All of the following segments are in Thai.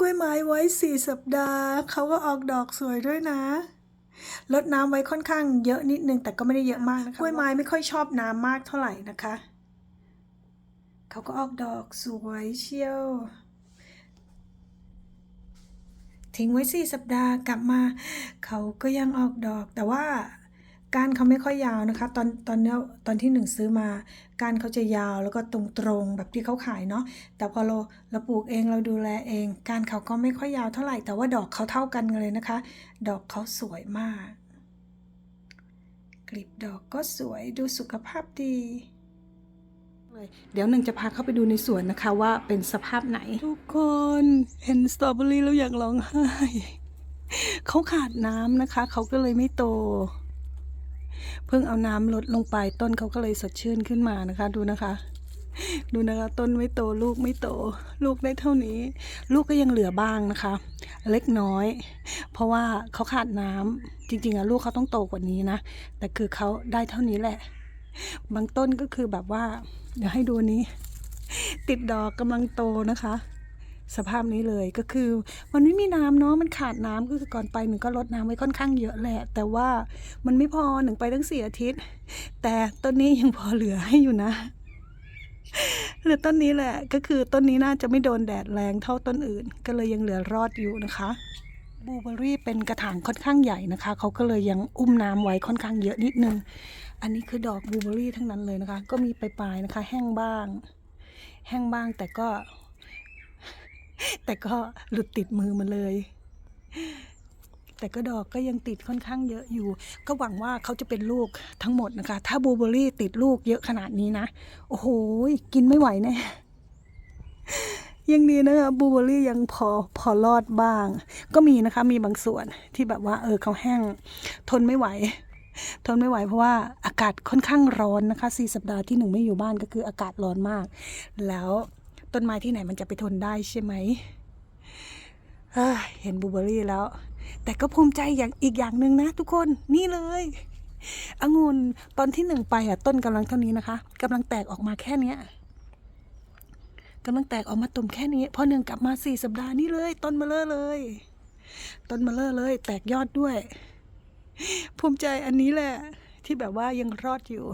กล้วยไม้ไว้สี่สัปดาห์ เขาก็ออกดอกสวยด้วยนะลดน้ำไว้ค่อนข้างเยอะนิดนึง แต่ก็ไม่ได้เยอะมากนะคะกล้วยไม้ไม่ค่อยชอบน้ำมากเท่าไหร่นะคะ เขาก็ออกดอกสวยเชียว ทิ้งไว้สี่สัปดาห์กลับมา เขาก็ยังออกดอกแต่ว่า ก้านเขาไม่ค่อยยาวนะคะ ตอนตอนเนี้ยตอนที่หนึ่งซื้อมาก้านเขาจะยาวแล้วก็ตรงๆแบบที่เขาขายเนาะแต่พอเราเราปลูกเองเราดูแลเองก้านเขาก็ไม่ค่อยยาวเท่าไหร่แต่ว่าดอกเขาเท่ากันเลยนะคะ ดอกเขาสวยมาก กลีบดอกก็สวยดูสุขภาพดีเดี๋ยวหนึ่งจะพาเข้าไปดูในสวนนะคะว่าเป็นสภาพไหน ทุกคนเห็นสตรอเบอรี่แล้วอยากร้องไห้เขาขาดน้ำนะคะ เขาก็เลยไม่โต เพิ่งเอาน้ำลดลงไปต้นเขาก็เลยสดชื่นขึ้นมานะคะ ดูนะคะ ดูนะคะต้นไม่โตลูกไม่โต ลูกได้เท่านี้ ลูกก็ยังเหลือบ้างนะคะ เล็กน้อย เพราะว่าเขาขาดน้ำจริงๆอะลูกเขาต้องโตกว่านี้นะแต่คือเขาได้เท่านี้แหละ บางต้นก็คือแบบว่า เดี๋ยวให้ดูนี้ ติดดอกกำลังโตนะคะ สภาพนี้เลยก็คือ มันไม่มีน้ำเนาะมันขาดน้ำก็คือก่อนไปหนึ่งก็ลดน้ำไว้ค่อนข้างเยอะแหละ แต่ว่ามันไม่พอหนึ่งไปตั้งสี่อาทิตย์ แต่ต้นนี้ยังพอเหลือให้อยู่นะเหลือต้นนี้แหละก็คือต้นนี้น่าจะไม่โดนแดดแรงเท่าต้นอื่น ก็เลยยังเหลือรอดอยู่นะคะบลูเบอรี่เป็นกระถางค่อนข้างใหญ่นะคะเขาก็เลยยังอุ้มน้ำไว้ค่อนข้างเยอะนิดนึง อันนี้คือดอกบลูเบอรี่ทั้งนั้นเลยนะคะ ก็มีปลายๆนะคะ แห้งบ้าง แห้งบ้างแต่ก็ แต่ก็หลุดติดมือมาเลย แต่ก็ดอกก็ยังติดค่อนข้างเยอะอยู่ ก็หวังว่าเขาจะเป็นลูกทั้งหมดนะคะ ถ้าบูเบอรี่ติดลูกเยอะขนาดนี้นะ โอ้โห กินไม่ไหวแน่ยังดีนะคะบูเบอรี่ยังพอพอรอดบ้าง ก็มีนะคะมีบางส่วนที่แบบว่าเออเขาแห้ง ทนไม่ไหว ทนไม่ไหวเพราะว่าอากาศค่อนข้างร้อนนะคะสี่สัปดาห์ที่หนึ่งไม่อยู่บ้านก็คืออากาศร้อนมาก แล้ว ต้นไม้ที่ไหนมันจะไปทนได้ใช่ไหมเห็นบูเบอรี่แล้ว แต่ก็ภูมิใจอย่างอีกอย่างหนึ่งนะทุกคนนี่เลยองุ่นตอนที่หนึ่งไปอะต้นกำลังเท่านี้นะคะกำลังแตกออกมาแค่เนี้ยกำลังแตกออกมาตุ่มแค่นี้พอหนึ่งกลับมาสี่สัปดาห์นี่เลย ต้นมาเลอเลย ต้นมาเลอเลย แตกยอดด้วย ภูมิใจอันนี้แหละ ที่แบบว่ายังรอดอยู่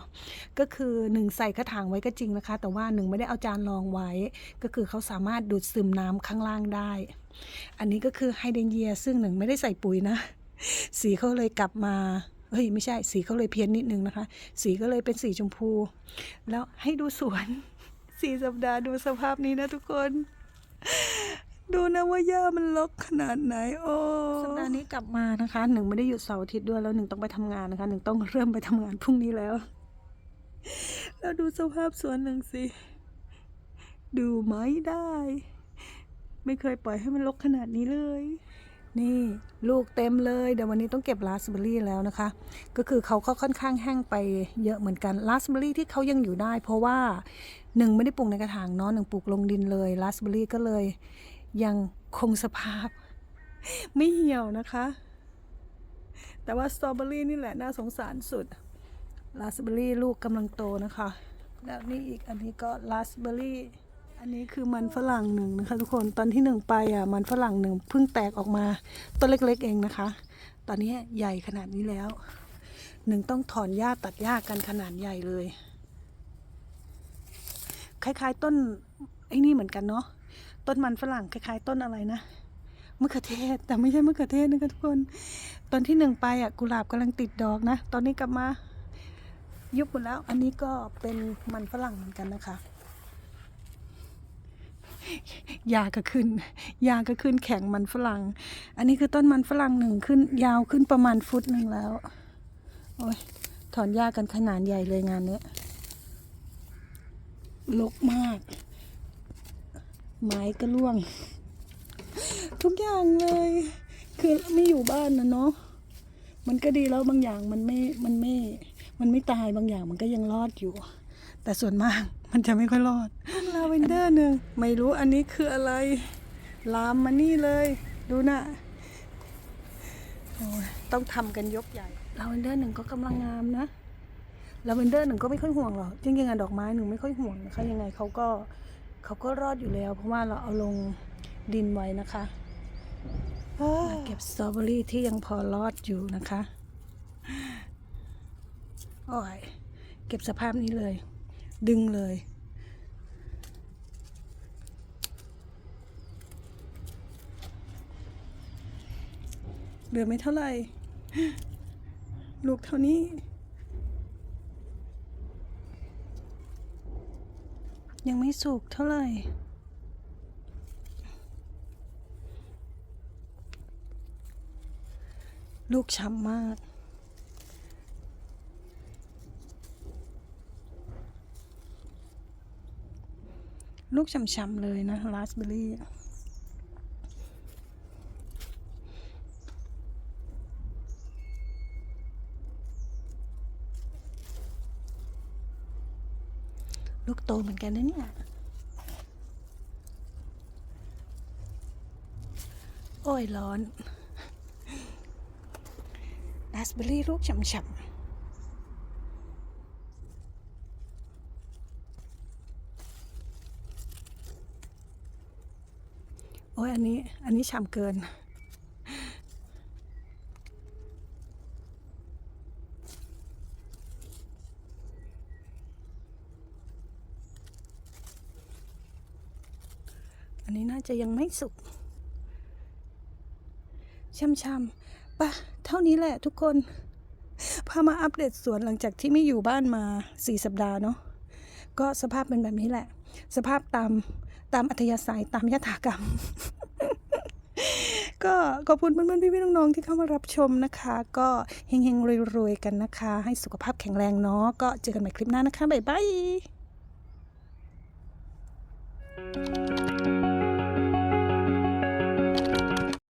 ก็คือหนึ่งใส่กระถางไว้ก็จริงนะคะ แต่ว่าหนึ่งไม่ได้เอาจานรองไว้ ก็คือเขาสามารถดูดซึมน้ำข้างล่างได้ อันนี้ก็คือไฮเดนเยียซึ่งหนึ่งไม่ได้ใส่ปุ๋ยนะ สีเขาเลยกลับมาเฮ้ยไม่ใช่สีเขาเลยเพี้ยนนิดนึงนะคะ สีก็เลยเป็นสีชมพู แล้วให้ดูสวนสี่สัปดาห์ดูสภาพนี้นะทุกคน ดูนะว่าหญ้ามันรกขนาดไหน โอ้สัปดาห์นี้กลับมานะคะหนึ่งไม่ได้หยุดเสาร์อาทิตย์ด้วยแล้วหนึ่งต้องไปทำงานนะคะหนึ่งต้องเริ่มไปทำงานพรุ่งนี้แล้ว แล้วดูสภาพสวนหนึ่งสิ ดูไม่ได้ ไม่เคยปล่อยให้มันรกขนาดนี้เลย นี่ลูกเต็มเลยเดี๋ยววันนี้ต้องเก็บราสเบอร์รี่แล้วนะคะ ก็คือเขาก็ค่อนข้างแห้งไปเยอะเหมือนกันราสเบอร์รี่ที่เขายังอยู่ได้ เพราะว่าหนึ่งไม่ได้ปลูกในกระถางเนาะหนึ่งปลูกลงดินเลยราสเบอร์รี่ก็เลย ยังคงสภาพ ไม่เหี่ยวนะคะ แต่ว่าสตรอเบอรี่นี่แหละน่าสงสารสุดราสเบอรี่ลูกกำลังโตนะคะ แล้วนี่อีกอันนี้ก็ราสเบอรี่อันนี้คือมันฝรั่งหนึ่งนะคะ ทุกคนตอนที่หนึ่งไปอะมันฝรั่งหนึ่งเพิ่งแตกออกมาต้นเล็กๆเองนะคะ ตอนนี้ใหญ่ขนาดนี้แล้วหนึ่งต้องถอนหญ้าตัดหญ้ากันขนาดใหญ่เลย คล้ายๆต้นไอ้นี่เหมือนกันเนาะ ต้นมันฝรั่งคล้ายๆ ต้นอะไรนะมะเขือเทศ แต่ไม่ใช่มะเขือเทศนะคะทุกคน ตอนที่หนึ่งไปอะกุหลาบกำลังติดดอกนะ ตอนนี้กลับมา ยุบหมดแล้ว อันนี้ก็เป็นมันฝรั่งเหมือนกันนะคะยาก็ขึ้น ยาก็ขึ้นแข็งมันฝรั่ง อันนี้คือต้นมันฝรั่งหนึ่งขึ้น ยาวขึ้นประมาณฟุตหนึ่งแล้ว โอ้ยถอนหญ้ากันขนาดใหญ่เลยงานเนี้ยลกมาก ไม้ก็ร่วง ทุกอย่างเลย คือไม่อยู่บ้านนะเนาะมันก็ดีแล้วบางอย่างมันไม่มันไม่ มันไม่ตายบางอย่างมันก็ยังรอดอยู่ แต่ส่วนมากมันจะไม่ค่อยรอดลาเวนเดอร์หนึ่งไม่รู้อันนี้คืออะไร ลามมานี่เลย ดูนะโอ้ยต้องทำกันยกใหญ่ลาเวนเดอร์หนึ่งก็กำลังงามนะลาเวนเดอร์หนึ่งก็ไม่ค่อยห่วงหรอกจริงๆอะดอกไม้หนึ่งไม่ค่อยห่วงนะคะยังไงเขาก็ เขาก็รอดอยู่แล้ว เพราะว่าเราเอาลงดินไว้นะคะมาเก็บสตรอเบอรี่ที่ยังพอรอดอยู่นะคะโอ้ยเก็บสภาพนี้เลย ดึงเลย เหลือไม่เท่าไหร่ ลูกเท่านี้ ยังไม่สุกเท่าไหร่ลูกช้ำมาก ลูกช้ำๆเลยนะราสเบอร์รี่ ลูกโตเหมือนกันนะเนี่ย โอ้ยร้อนราสเบอร์รี่ลูกฉ่ำๆโอ้ยอันนี้ อันนี้ฉ่ำเกิน อันนี้น่าจะยังไม่สุกช่ำๆปะเท่านี้แหละทุกคน พามาอัปเดตสวนหลังจากที่ไม่อยู่บ้านมาสี่สัปดาห์เนาะ ก็สภาพเป็นแบบนี้แหละ สภาพตามตามอัธยาศัยตามยถากรรม ก็ขอบคุณเพื่อนๆพี่ๆน้องๆที่เข้ามารับชมนะคะ ก็เฮงๆรวยๆกันนะคะ ให้สุขภาพแข็งแรงเนาะ ก็เจอกันใหม่คลิปหน้านะคะ บ๊ายบาย